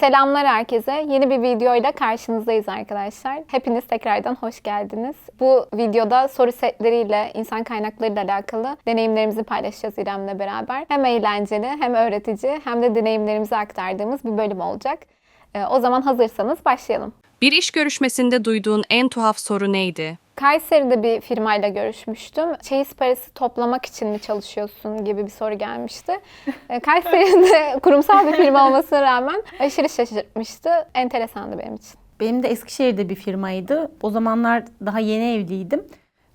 Selamlar herkese. Yeni bir videoyla karşınızdayız arkadaşlar. Hepiniz tekrardan hoş geldiniz. Bu videoda soru setleriyle, insan kaynaklarıyla alakalı deneyimlerimizi paylaşacağız İrem'le beraber. Hem eğlenceli, hem öğretici, hem de deneyimlerimizi aktardığımız bir bölüm olacak. Ee, o zaman hazırsanız başlayalım. Bir iş görüşmesinde duyduğun en tuhaf soru neydi? Kayseri'de bir firmayla görüşmüştüm. Çeyiz parası toplamak için mi çalışıyorsun gibi bir soru gelmişti. Ee, Kayseri'de kurumsal bir firma olmasına rağmen aşırı şaşırtmıştı. Enteresandı benim için. Benim de Eskişehir'de bir firmaydı. O zamanlar daha yeni evliydim.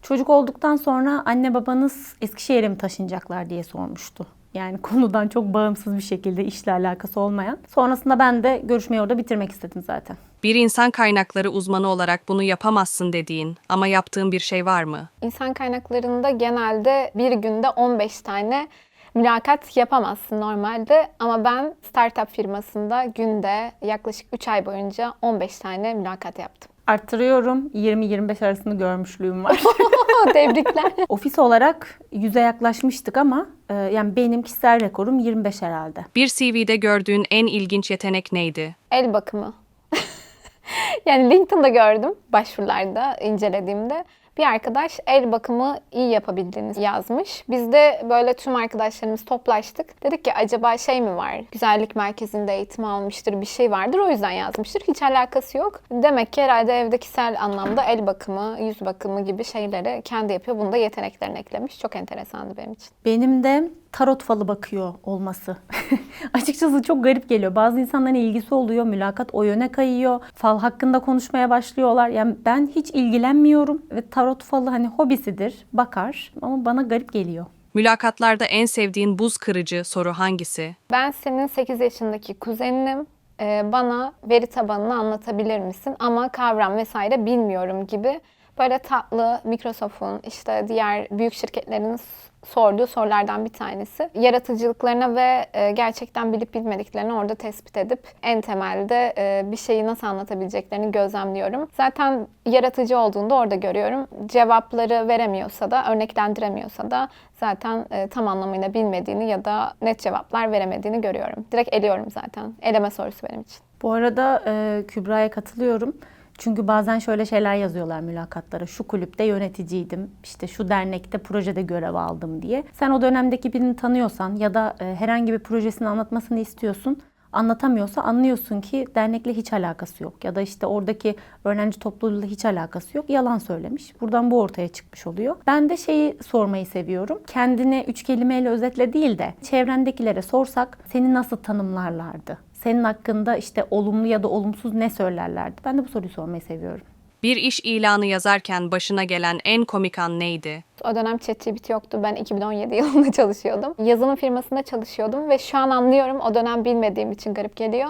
Çocuk olduktan sonra anne babanız Eskişehir'e mi taşınacaklar diye sormuştu. Yani konudan çok bağımsız bir şekilde işle alakası olmayan. Sonrasında ben de görüşmeyi orada bitirmek istedim zaten. Bir insan kaynakları uzmanı olarak bunu yapamazsın dediğin ama yaptığın bir şey var mı? İnsan kaynaklarında genelde bir günde 15 tane mülakat yapamazsın normalde ama ben startup firmasında günde yaklaşık 3 ay boyunca 15 tane mülakat yaptım. Arttırıyorum. 20-25 arasını görmüşlüğüm var. Tebrikler. Ofis olarak 100'e yaklaşmıştık ama e, yani benim kişisel rekorum 25 herhalde. Bir CV'de gördüğün en ilginç yetenek neydi? El bakımı. yani LinkedIn'da gördüm başvurularda incelediğimde. Bir arkadaş el bakımı iyi yapabildiğini yazmış. Biz de böyle tüm arkadaşlarımız toplaştık. Dedik ki acaba şey mi var? Güzellik merkezinde eğitim almıştır, bir şey vardır o yüzden yazmıştır. Hiç alakası yok. Demek ki herhalde evde kişisel anlamda el bakımı, yüz bakımı gibi şeyleri kendi yapıyor. Bunu da yeteneklerine eklemiş. Çok enteresandı benim için. Benim de tarot falı bakıyor olması. Açıkçası çok garip geliyor. Bazı insanların ilgisi oluyor, mülakat o yöne kayıyor. Fal hakkında konuşmaya başlıyorlar. Yani ben hiç ilgilenmiyorum ve tarot falı hani hobisidir, bakar ama bana garip geliyor. Mülakatlarda en sevdiğin buz kırıcı soru hangisi? Ben senin 8 yaşındaki kuzeninim. Ee, bana veri tabanını anlatabilir misin? Ama kavram vesaire bilmiyorum gibi. Böyle tatlı Microsoft'un işte diğer büyük şirketlerin sorduğu sorulardan bir tanesi. Yaratıcılıklarına ve e, gerçekten bilip bilmediklerini orada tespit edip en temelde e, bir şeyi nasıl anlatabileceklerini gözlemliyorum. Zaten yaratıcı olduğunda orada görüyorum. Cevapları veremiyorsa da, örneklendiremiyorsa da zaten e, tam anlamıyla bilmediğini ya da net cevaplar veremediğini görüyorum. Direkt eliyorum zaten. Eleme sorusu benim için. Bu arada e, Kübra'ya katılıyorum. Çünkü bazen şöyle şeyler yazıyorlar mülakatlara. Şu kulüpte yöneticiydim, işte şu dernekte projede görev aldım diye. Sen o dönemdeki birini tanıyorsan ya da e, herhangi bir projesini anlatmasını istiyorsun. Anlatamıyorsa anlıyorsun ki dernekle hiç alakası yok. Ya da işte oradaki öğrenci topluluğuyla hiç alakası yok. Yalan söylemiş. Buradan bu ortaya çıkmış oluyor. Ben de şeyi sormayı seviyorum. Kendini üç kelimeyle özetle değil de çevrendekilere sorsak seni nasıl tanımlarlardı? Senin hakkında işte olumlu ya da olumsuz ne söylerlerdi? Ben de bu soruyu sormayı seviyorum. Bir iş ilanı yazarken başına gelen en komik an neydi? O dönem ChatGPT yoktu. Ben 2017 yılında çalışıyordum. Yazılım firmasında çalışıyordum ve şu an anlıyorum. O dönem bilmediğim için garip geliyor.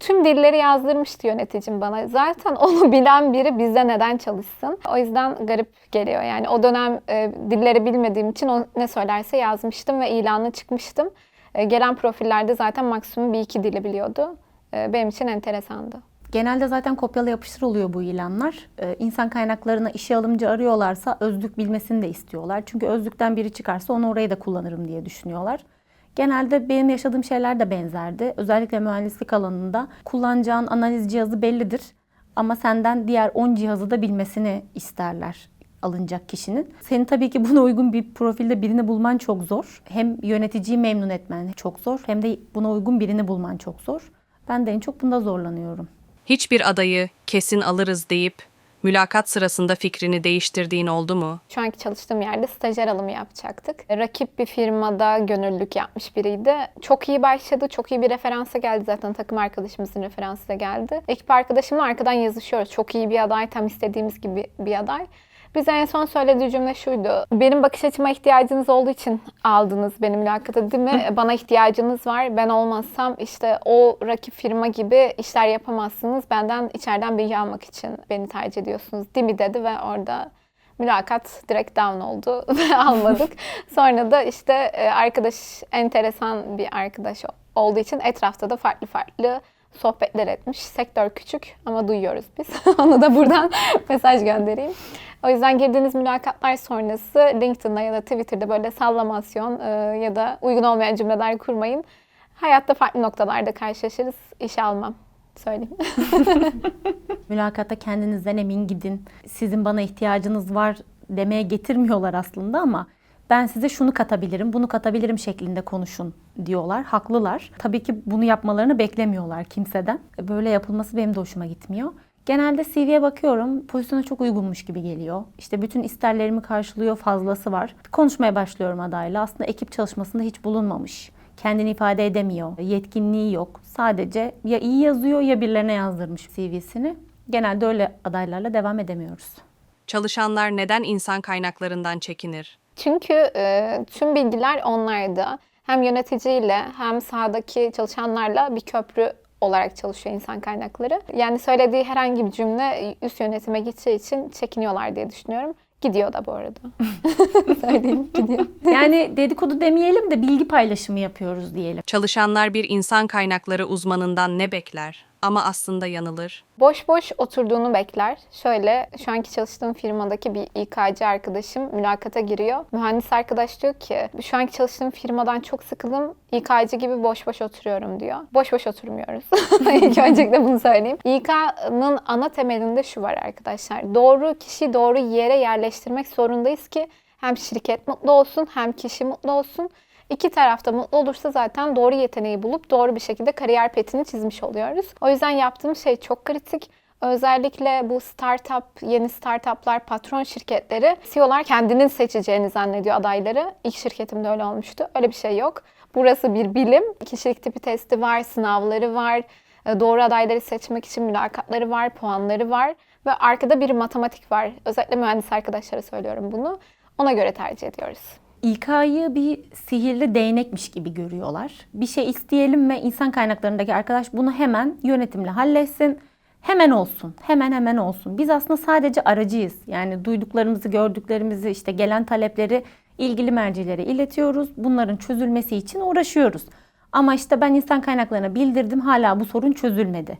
Tüm dilleri yazdırmıştı yöneticim bana. Zaten onu bilen biri bizde neden çalışsın? O yüzden garip geliyor. Yani o dönem e, dilleri bilmediğim için o ne söylerse yazmıştım ve ilanı çıkmıştım. E, gelen profillerde zaten maksimum bir iki dili biliyordu. E, benim için enteresandı. Genelde zaten kopyala yapıştır oluyor bu ilanlar. Ee, insan kaynaklarına işe alımcı arıyorlarsa özlük bilmesini de istiyorlar. Çünkü özlükten biri çıkarsa onu oraya da kullanırım diye düşünüyorlar. Genelde benim yaşadığım şeyler de benzerdi. Özellikle mühendislik alanında kullanacağın analiz cihazı bellidir. Ama senden diğer 10 cihazı da bilmesini isterler alınacak kişinin. Senin tabii ki buna uygun bir profilde birini bulman çok zor. Hem yöneticiyi memnun etmen çok zor hem de buna uygun birini bulman çok zor. Ben de en çok bunda zorlanıyorum. Hiçbir adayı kesin alırız deyip mülakat sırasında fikrini değiştirdiğin oldu mu? Şu anki çalıştığım yerde stajyer alımı yapacaktık. Rakip bir firmada gönüllülük yapmış biriydi. Çok iyi başladı, çok iyi bir referansa geldi zaten takım arkadaşımızın referansı da geldi. Ekip arkadaşımla arkadan yazışıyoruz. Çok iyi bir aday, tam istediğimiz gibi bir aday. Bize en son söylediği cümle şuydu. Benim bakış açıma ihtiyacınız olduğu için aldınız beni mülakata değil mi? Bana ihtiyacınız var. Ben olmazsam işte o rakip firma gibi işler yapamazsınız. Benden içeriden bilgi almak için beni tercih ediyorsunuz değil mi dedi ve orada mülakat direkt down oldu ve almadık. Sonra da işte e, arkadaş enteresan bir arkadaş olduğu için etrafta da farklı farklı sohbetler etmiş. Sektör küçük ama duyuyoruz biz. Onu da buradan mesaj göndereyim. O yüzden girdiğiniz mülakatlar sonrası LinkedIn'da ya da Twitter'da böyle sallamasyon e, ya da uygun olmayan cümleler kurmayın. Hayatta farklı noktalarda karşılaşırız. İşe almam. söyleyeyim. Mülakatta kendinizden emin gidin. Sizin bana ihtiyacınız var demeye getirmiyorlar aslında ama ben size şunu katabilirim, bunu katabilirim şeklinde konuşun diyorlar. Haklılar. Tabii ki bunu yapmalarını beklemiyorlar kimseden. Böyle yapılması benim de hoşuma gitmiyor. Genelde CV'ye bakıyorum, pozisyona çok uygunmuş gibi geliyor. İşte bütün isterlerimi karşılıyor, fazlası var. Konuşmaya başlıyorum adayla. Aslında ekip çalışmasında hiç bulunmamış. Kendini ifade edemiyor, yetkinliği yok. Sadece ya iyi yazıyor ya birilerine yazdırmış CV'sini. Genelde öyle adaylarla devam edemiyoruz. Çalışanlar neden insan kaynaklarından çekinir? Çünkü e, tüm bilgiler onlarda. Hem yöneticiyle hem sahadaki çalışanlarla bir köprü olarak çalışıyor insan kaynakları. Yani söylediği herhangi bir cümle üst yönetime gideceği için çekiniyorlar diye düşünüyorum. Gidiyor da bu arada. Söyleyeyim gidiyor. Yani dedikodu demeyelim de bilgi paylaşımı yapıyoruz diyelim. Çalışanlar bir insan kaynakları uzmanından ne bekler? Ama aslında yanılır. Boş boş oturduğunu bekler. Şöyle şu anki çalıştığım firmadaki bir İK'cı arkadaşım mülakata giriyor. Mühendis arkadaş diyor ki şu anki çalıştığım firmadan çok sıkıldım. İK'cı gibi boş boş oturuyorum diyor. Boş boş oturmuyoruz. İlk öncelikle bunu söyleyeyim. İK'nın ana temelinde şu var arkadaşlar. Doğru kişi doğru yere yerleştirmek zorundayız ki hem şirket mutlu olsun hem kişi mutlu olsun. İki tarafta mutlu olursa zaten doğru yeteneği bulup doğru bir şekilde kariyer petini çizmiş oluyoruz. O yüzden yaptığım şey çok kritik. Özellikle bu startup, yeni startuplar, patron şirketleri CEO'lar kendinin seçeceğini zannediyor adayları. İlk şirketimde öyle olmuştu. Öyle bir şey yok. Burası bir bilim. Kişilik tipi testi var, sınavları var. e, Doğru adayları seçmek için mülakatları var, puanları var. Ve arkada bir matematik var. Özellikle mühendis arkadaşlara söylüyorum bunu. Ona göre tercih ediyoruz. İK'yı bir sihirli değnekmiş gibi görüyorlar. Bir şey isteyelim ve insan kaynaklarındaki arkadaş bunu hemen yönetimle halletsin. Hemen olsun. Hemen hemen olsun. Biz aslında sadece aracıyız. Yani duyduklarımızı, gördüklerimizi, işte gelen talepleri ilgili mercilere iletiyoruz. Bunların çözülmesi için uğraşıyoruz. Ama işte ben insan kaynaklarına bildirdim hala bu sorun çözülmedi.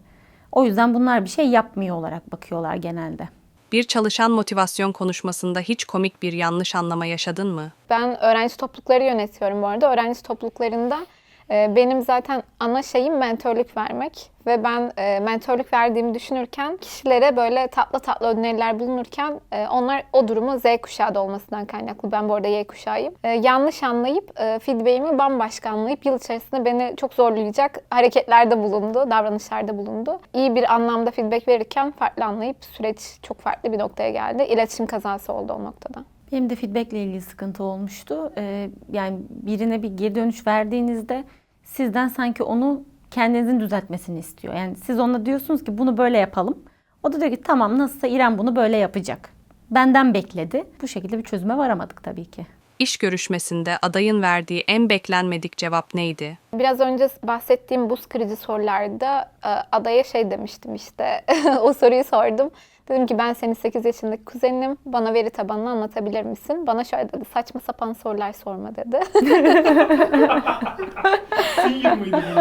O yüzden bunlar bir şey yapmıyor olarak bakıyorlar genelde. Bir çalışan motivasyon konuşmasında hiç komik bir yanlış anlama yaşadın mı? Ben öğrenci toplulukları yönetiyorum bu arada. Öğrenci topluluklarında benim zaten ana şeyim mentörlük vermek. Ve ben e, mentörlük verdiğimi düşünürken kişilere böyle tatlı tatlı öneriler bulunurken e, onlar o durumu Z kuşağı da olmasından kaynaklı. Ben bu arada Y kuşağıyım. E, yanlış anlayıp feedback'imi bambaşka anlayıp yıl içerisinde beni çok zorlayacak hareketlerde bulundu, davranışlarda bulundu. İyi bir anlamda feedback verirken farklı anlayıp süreç çok farklı bir noktaya geldi. İletişim kazası oldu o noktada. Benim de feedback ile ilgili sıkıntı olmuştu. Ee, yani birine bir geri dönüş verdiğinizde sizden sanki onu kendinizin düzeltmesini istiyor. Yani siz ona diyorsunuz ki bunu böyle yapalım. O da diyor ki tamam nasılsa İrem bunu böyle yapacak. Benden bekledi. Bu şekilde bir çözüme varamadık tabii ki. İş görüşmesinde adayın verdiği en beklenmedik cevap neydi? Biraz önce bahsettiğim buz kırıcı sorularda e, adaya şey demiştim işte o soruyu sordum. Dedim ki ben senin 8 yaşındaki kuzenim. Bana veri tabanını anlatabilir misin? Bana şöyle dedi saçma sapan sorular sorma dedi.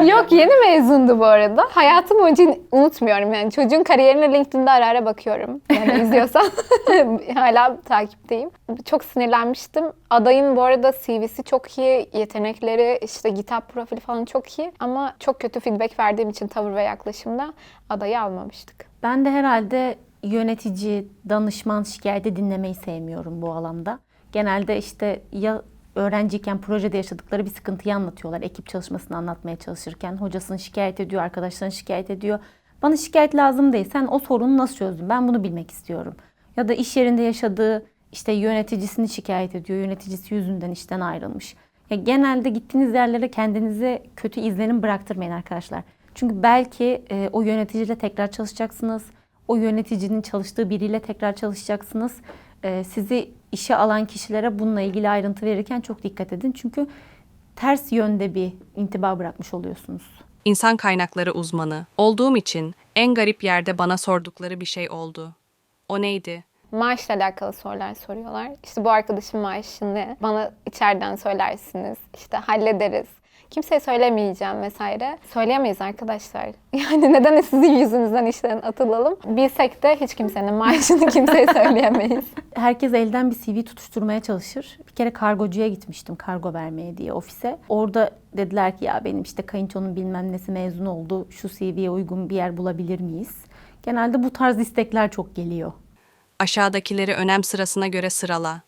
Yok yeni mezundu bu arada. Hayatım boyunca unutmuyorum yani. Çocuğun kariyerine LinkedIn'de ara ara bakıyorum. Yani izliyorsan hala takipteyim. Çok sinirlenmiştim. Adayın bu arada CV'si çok iyi. Yetenekleri işte GitHub profili falan çok iyi. Ama çok kötü feedback verdiğim için tavır ve yaklaşımda adayı almamıştık. Ben de herhalde yönetici, danışman şikayeti dinlemeyi sevmiyorum bu alanda. Genelde işte ya öğrenciyken projede yaşadıkları bir sıkıntıyı anlatıyorlar. Ekip çalışmasını anlatmaya çalışırken hocasını şikayet ediyor, arkadaşlarını şikayet ediyor. Bana şikayet lazım değil. Sen o sorunu nasıl çözdün? Ben bunu bilmek istiyorum. Ya da iş yerinde yaşadığı işte yöneticisini şikayet ediyor. Yöneticisi yüzünden işten ayrılmış. Ya genelde gittiğiniz yerlere kendinize kötü izlenim bıraktırmayın arkadaşlar. Çünkü belki e, o yöneticiyle tekrar çalışacaksınız. O yöneticinin çalıştığı biriyle tekrar çalışacaksınız. E, sizi işe alan kişilere bununla ilgili ayrıntı verirken çok dikkat edin. Çünkü ters yönde bir intiba bırakmış oluyorsunuz. İnsan kaynakları uzmanı olduğum için en garip yerde bana sordukları bir şey oldu. O neydi? Maaşla alakalı sorular soruyorlar. İşte bu arkadaşın maaşı ne? Bana içeriden söylersiniz. İşte hallederiz. Kimseye söylemeyeceğim vesaire. Söyleyemeyiz arkadaşlar. Yani neden sizin yüzünüzden işten atılalım? Bilsek de hiç kimsenin maaşını kimseye söyleyemeyiz. Herkes elden bir CV tutuşturmaya çalışır. Bir kere kargocuya gitmiştim kargo vermeye diye ofise. Orada dediler ki ya benim işte kayınçonun bilmem nesi mezun oldu. Şu CV'ye uygun bir yer bulabilir miyiz? Genelde bu tarz istekler çok geliyor. Aşağıdakileri önem sırasına göre sırala.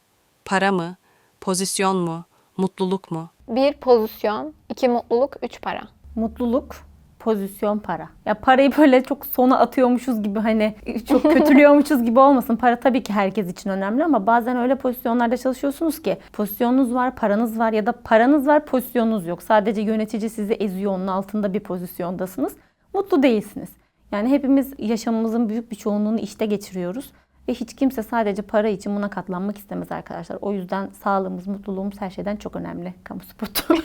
Para mı? Pozisyon mu? Mutluluk mu? Bir pozisyon, iki mutluluk, üç para. Mutluluk, pozisyon, para. Ya parayı böyle çok sona atıyormuşuz gibi hani çok kötülüyormuşuz gibi olmasın. Para tabii ki herkes için önemli ama bazen öyle pozisyonlarda çalışıyorsunuz ki pozisyonunuz var, paranız var ya da paranız var, pozisyonunuz yok. Sadece yönetici sizi eziyor, onun altında bir pozisyondasınız. Mutlu değilsiniz. Yani hepimiz yaşamımızın büyük bir çoğunluğunu işte geçiriyoruz. Ve hiç kimse sadece para için buna katlanmak istemez arkadaşlar. O yüzden sağlığımız, mutluluğumuz her şeyden çok önemli. Kamu spotu.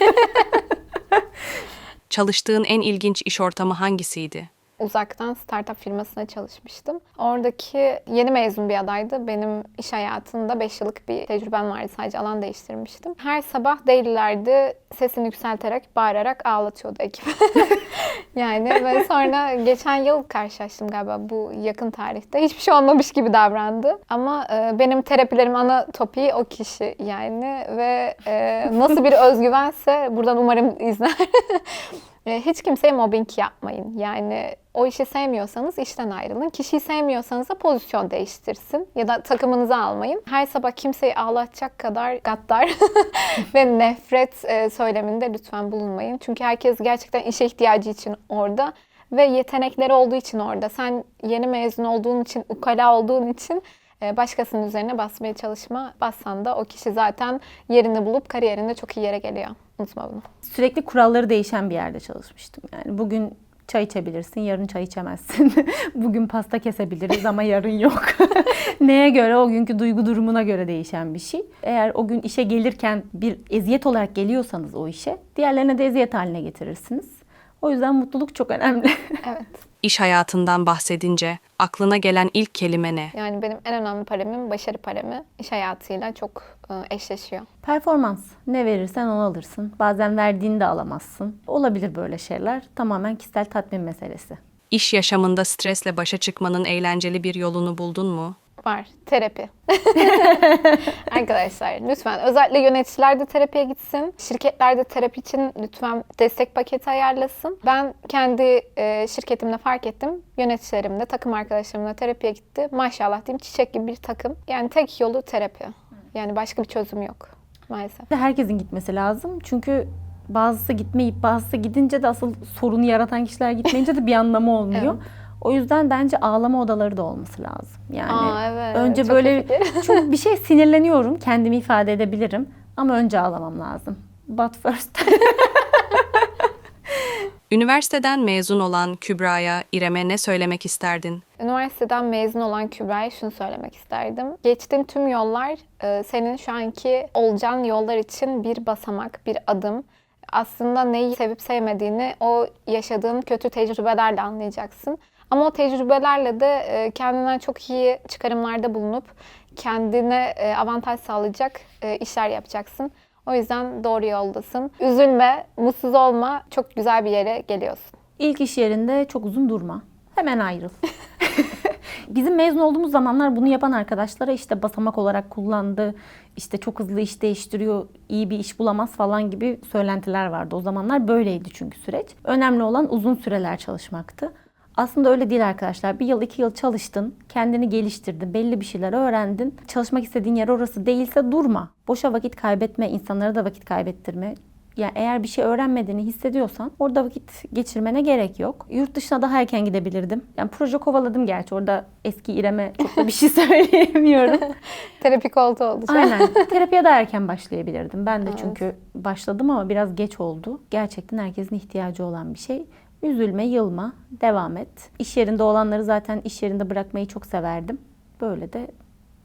Çalıştığın en ilginç iş ortamı hangisiydi? Uzaktan startup firmasına çalışmıştım. Oradaki yeni mezun bir adaydı. Benim iş hayatında 5 yıllık bir tecrübem vardı. Sadece alan değiştirmiştim. Her sabah değillerde sesini yükselterek, bağırarak ağlatıyordu ekip. yani ve sonra geçen yıl karşılaştım galiba bu yakın tarihte. Hiçbir şey olmamış gibi davrandı. Ama e, benim terapilerim ana topiği o kişi yani ve e, nasıl bir özgüvense buradan umarım izler. E, Hiç kimseye mobbing yapmayın. Yani o işi sevmiyorsanız işten ayrılın. Kişiyi sevmiyorsanız da pozisyon değiştirsin. Ya da takımınıza almayın. Her sabah kimseyi ağlatacak kadar gaddar ve nefret e, söyleminde lütfen bulunmayın. Çünkü herkes gerçekten işe ihtiyacı için orada ve yetenekleri olduğu için orada. Sen yeni mezun olduğun için, ukala olduğun için e, başkasının üzerine basmaya çalışma. Bassan da o kişi zaten yerini bulup kariyerinde çok iyi yere geliyor. Unutma bunu. Sürekli kuralları değişen bir yerde çalışmıştım. Yani bugün çay içebilirsin, yarın çay içemezsin. bugün pasta kesebiliriz ama yarın yok. Neye göre? O günkü duygu durumuna göre değişen bir şey. Eğer o gün işe gelirken bir eziyet olarak geliyorsanız o işe, diğerlerine de eziyet haline getirirsiniz. O yüzden mutluluk çok önemli. Evet. İş hayatından bahsedince aklına gelen ilk kelime ne? Yani benim en önemli paramım başarı paramı. İş hayatıyla çok e, eşleşiyor. Performans. Ne verirsen onu alırsın. Bazen verdiğini de alamazsın. Olabilir böyle şeyler. Tamamen kişisel tatmin meselesi. İş yaşamında stresle başa çıkmanın eğlenceli bir yolunu buldun mu? Var. Terapi. Arkadaşlar lütfen özellikle yöneticiler de terapiye gitsin. Şirketler de terapi için lütfen destek paketi ayarlasın. Ben kendi e, şirketimde fark ettim. Yöneticilerim de takım arkadaşlarım da terapiye gitti. Maşallah diyeyim çiçek gibi bir takım. Yani tek yolu terapi. Yani başka bir çözüm yok maalesef. Herkesin gitmesi lazım. Çünkü bazısı gitmeyip bazısı gidince de asıl sorunu yaratan kişiler gitmeyince de bir anlamı olmuyor. Evet. O yüzden bence ağlama odaları da olması lazım. Yani Aa, evet. önce Çok böyle çünkü bir şey sinirleniyorum, kendimi ifade edebilirim ama önce ağlamam lazım. But first. Üniversiteden mezun olan Kübra'ya, İrem'e ne söylemek isterdin? Üniversiteden mezun olan Kübra'ya şunu söylemek isterdim. Geçtiğim tüm yollar e, senin şu anki olacağın yollar için bir basamak, bir adım. Aslında neyi sevip sevmediğini o yaşadığın kötü tecrübelerle anlayacaksın. Ama o tecrübelerle de e, kendinden çok iyi çıkarımlarda bulunup kendine e, avantaj sağlayacak e, işler yapacaksın. O yüzden doğru yoldasın. Üzülme, mutsuz olma. Çok güzel bir yere geliyorsun. İlk iş yerinde çok uzun durma. Hemen ayrıl. Bizim mezun olduğumuz zamanlar bunu yapan arkadaşlara işte basamak olarak kullandı. İşte çok hızlı iş değiştiriyor, iyi bir iş bulamaz falan gibi söylentiler vardı. O zamanlar böyleydi çünkü süreç. Önemli olan uzun süreler çalışmaktı. Aslında öyle değil arkadaşlar. Bir yıl, iki yıl çalıştın, kendini geliştirdin, belli bir şeyler öğrendin. Çalışmak istediğin yer orası değilse durma. Boşa vakit kaybetme, insanlara da vakit kaybettirme. Yani eğer bir şey öğrenmediğini hissediyorsan orada vakit geçirmene gerek yok. Yurt dışına daha erken gidebilirdim. Yani proje kovaladım gerçi. Orada eski İrem'e çok da bir şey söyleyemiyorum. Terapi koltuğu oldu. Aynen. Terapiye daha erken başlayabilirdim. Ben de çünkü başladım ama biraz geç oldu. Gerçekten herkesin ihtiyacı olan bir şey. Üzülme, yılma, devam et. İş yerinde olanları zaten iş yerinde bırakmayı çok severdim. Böyle de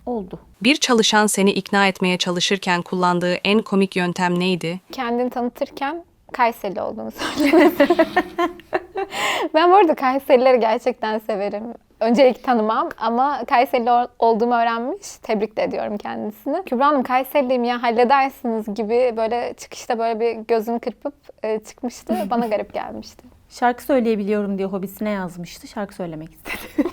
oldu. Bir çalışan seni ikna etmeye çalışırken kullandığı en komik yöntem neydi? kendini tanıtırken Kayserili olduğunu söylemesi. ben bu arada Kayserileri gerçekten severim. Öncelik tanımam ama Kayserili ol- olduğumu öğrenmiş. Tebrik de ediyorum kendisini. Kübra Hanım Kayseriliyim ya halledersiniz gibi böyle çıkışta böyle bir gözünü kırpıp e, çıkmıştı. Bana garip gelmişti. Şarkı söyleyebiliyorum diye hobisine yazmıştı. Şarkı söylemek istedi.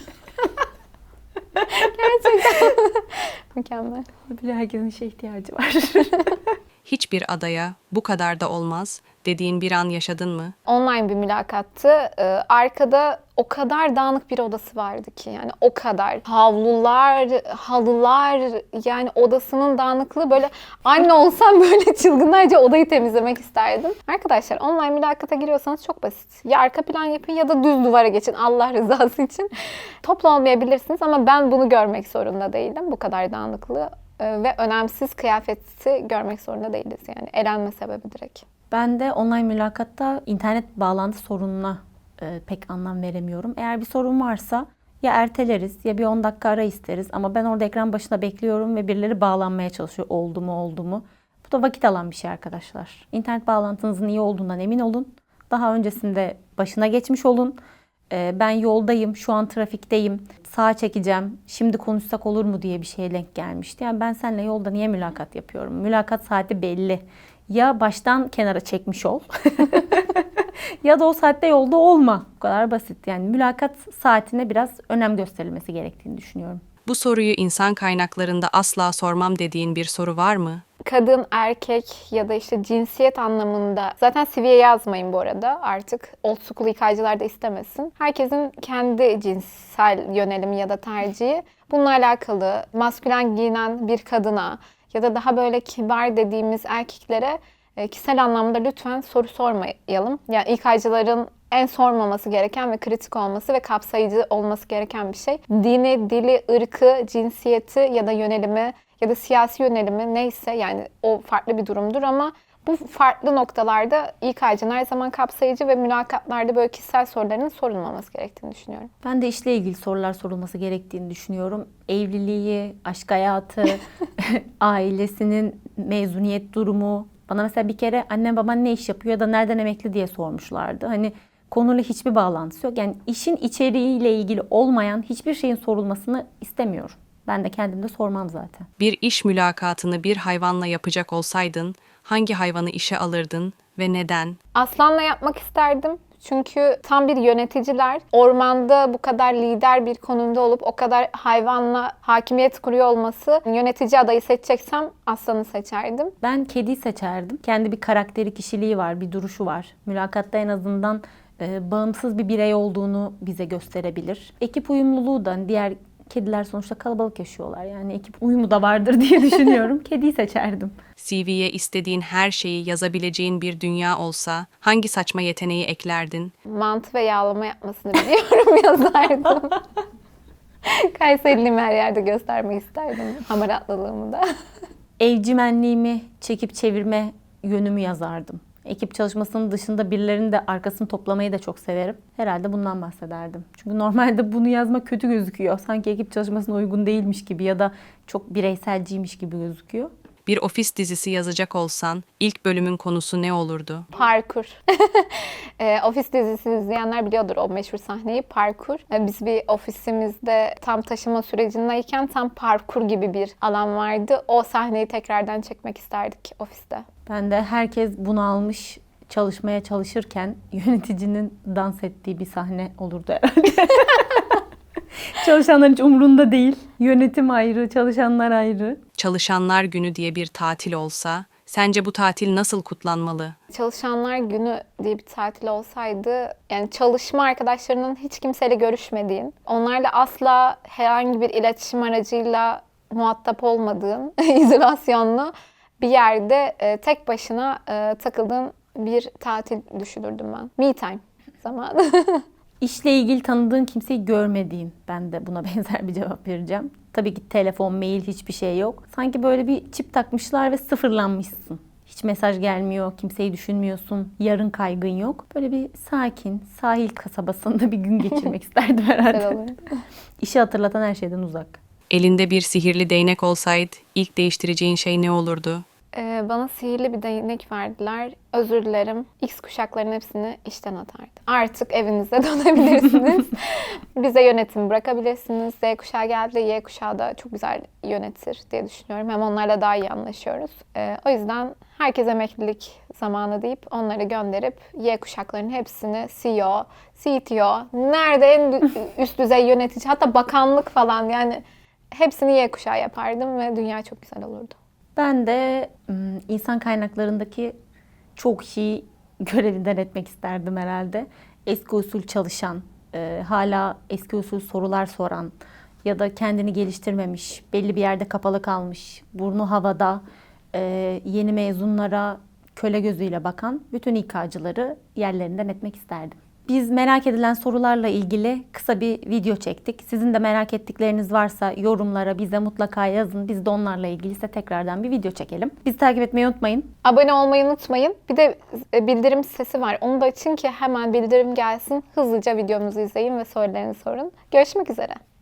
Gerçekten. Mükemmel. Böyle herkesin işe ihtiyacı var. hiçbir adaya bu kadar da olmaz dediğin bir an yaşadın mı? Online bir mülakattı. Ee, arkada o kadar dağınık bir odası vardı ki yani o kadar. Havlular, halılar yani odasının dağınıklığı böyle anne olsam böyle çılgınlarca odayı temizlemek isterdim. Arkadaşlar online mülakata giriyorsanız çok basit. Ya arka plan yapın ya da düz duvara geçin Allah rızası için. Toplu olmayabilirsiniz ama ben bunu görmek zorunda değilim. Bu kadar dağınıklığı e, ve önemsiz kıyafeti görmek zorunda değiliz yani. Elenme sebebi direkt. Ben de online mülakatta internet bağlantı sorununa e, pek anlam veremiyorum. Eğer bir sorun varsa ya erteleriz ya bir 10 dakika ara isteriz ama ben orada ekran başında bekliyorum ve birileri bağlanmaya çalışıyor. Oldu mu oldu mu? Bu da vakit alan bir şey arkadaşlar. İnternet bağlantınızın iyi olduğundan emin olun. Daha öncesinde başına geçmiş olun. E, ben yoldayım, şu an trafikteyim, sağa çekeceğim, şimdi konuşsak olur mu diye bir şeye denk gelmişti. Yani ben seninle yolda niye mülakat yapıyorum? Mülakat saati belli. Ya baştan kenara çekmiş ol ya da o saatte yolda olma. Bu kadar basit. Yani mülakat saatine biraz önem gösterilmesi gerektiğini düşünüyorum. Bu soruyu insan kaynaklarında asla sormam dediğin bir soru var mı? kadın, erkek ya da işte cinsiyet anlamında zaten CV'ye yazmayın bu arada artık old school hikayeciler de istemesin. Herkesin kendi cinsel yönelimi ya da tercihi. Bununla alakalı maskülen giyinen bir kadına ya da daha böyle kibar dediğimiz erkeklere e, kişisel anlamda lütfen soru sormayalım. Yani İK'cıların en sormaması gereken ve kritik olması ve kapsayıcı olması gereken bir şey. Dini, dili, ırkı, cinsiyeti ya da yönelimi ya da siyasi yönelimi neyse yani o farklı bir durumdur ama bu farklı noktalarda İK'cının her zaman kapsayıcı ve mülakatlarda böyle kişisel soruların sorulmaması gerektiğini düşünüyorum. Ben de işle ilgili sorular sorulması gerektiğini düşünüyorum. Evliliği, aşk hayatı, ailesinin mezuniyet durumu. Bana mesela bir kere annem baban ne iş yapıyor ya da nereden emekli diye sormuşlardı. Hani konuyla hiçbir bağlantısı yok. Yani işin içeriğiyle ilgili olmayan hiçbir şeyin sorulmasını istemiyorum. Ben de kendimde sormam zaten. Bir iş mülakatını bir hayvanla yapacak olsaydın hangi hayvanı işe alırdın ve neden? Aslanla yapmak isterdim. Çünkü tam bir yöneticiler ormanda bu kadar lider bir konumda olup o kadar hayvanla hakimiyet kuruyor olması yönetici adayı seçeceksem aslanı seçerdim. Ben kedi seçerdim. Kendi bir karakteri, kişiliği var, bir duruşu var. Mülakatta en azından e, bağımsız bir birey olduğunu bize gösterebilir. Ekip uyumluluğu da diğer kediler sonuçta kalabalık yaşıyorlar. Yani ekip uyumu da vardır diye düşünüyorum. Kediyi seçerdim. CV'ye istediğin her şeyi yazabileceğin bir dünya olsa hangi saçma yeteneği eklerdin? Mantı ve yağlama yapmasını biliyorum yazardım. Kayseriliğimi her yerde göstermek isterdim. Hamaratlılığımı da. Evcimenliğimi, çekip çevirme yönümü yazardım. Ekip çalışmasının dışında birilerinin de arkasını toplamayı da çok severim. Herhalde bundan bahsederdim. Çünkü normalde bunu yazma kötü gözüküyor. Sanki ekip çalışmasına uygun değilmiş gibi ya da çok bireyselciymiş gibi gözüküyor. Bir ofis dizisi yazacak olsan ilk bölümün konusu ne olurdu? Parkur. e, ofis dizisini izleyenler biliyordur o meşhur sahneyi. Parkur. E, biz bir ofisimizde tam taşıma sürecindeyken tam parkur gibi bir alan vardı. O sahneyi tekrardan çekmek isterdik ofiste. Ben de herkes bunu almış çalışmaya çalışırken yöneticinin dans ettiği bir sahne olurdu herhalde. Çalışanların hiç umrunda değil. Yönetim ayrı, çalışanlar ayrı. Çalışanlar günü diye bir tatil olsa sence bu tatil nasıl kutlanmalı? Çalışanlar günü diye bir tatil olsaydı yani çalışma arkadaşlarının hiç kimseyle görüşmediğin, onlarla asla herhangi bir iletişim aracıyla muhatap olmadığın, izolasyonlu bir yerde e, tek başına e, takıldığın bir tatil düşünürdüm ben. Me time zamanı. İşle ilgili tanıdığın kimseyi görmediğin. Ben de buna benzer bir cevap vereceğim. Tabii ki telefon, mail hiçbir şey yok. Sanki böyle bir çip takmışlar ve sıfırlanmışsın. Hiç mesaj gelmiyor, kimseyi düşünmüyorsun, yarın kaygın yok. Böyle bir sakin, sahil kasabasında bir gün geçirmek isterdim herhalde. İşi hatırlatan her şeyden uzak. Elinde bir sihirli değnek olsaydı ilk değiştireceğin şey ne olurdu? Ee, bana sihirli bir değnek verdiler. Özür dilerim. X kuşakların hepsini işten atardı. Artık evinizde dönebilirsiniz. Bize yönetim bırakabilirsiniz. Z kuşağı geldi. Y kuşağı da çok güzel yönetir diye düşünüyorum. Hem onlarla daha iyi anlaşıyoruz. Ee, o yüzden herkes emeklilik zamanı deyip onları gönderip Y kuşaklarının hepsini CEO, CTO, nerede en üst düzey yönetici hatta bakanlık falan yani hepsini Y kuşağı yapardım ve dünya çok güzel olurdu. Ben de insan kaynaklarındaki çok kişiyi görevinden etmek isterdim herhalde. Eski usul çalışan, hala eski usul sorular soran ya da kendini geliştirmemiş, belli bir yerde kapalı kalmış, burnu havada, yeni mezunlara köle gözüyle bakan bütün İK'cıları yerlerinden etmek isterdim. Biz merak edilen sorularla ilgili kısa bir video çektik. Sizin de merak ettikleriniz varsa yorumlara bize mutlaka yazın. Biz de onlarla ilgili size tekrardan bir video çekelim. Bizi takip etmeyi unutmayın. Abone olmayı unutmayın. Bir de e, bildirim sesi var. Onu da açın ki hemen bildirim gelsin. Hızlıca videomuzu izleyin ve sorularını sorun. Görüşmek üzere.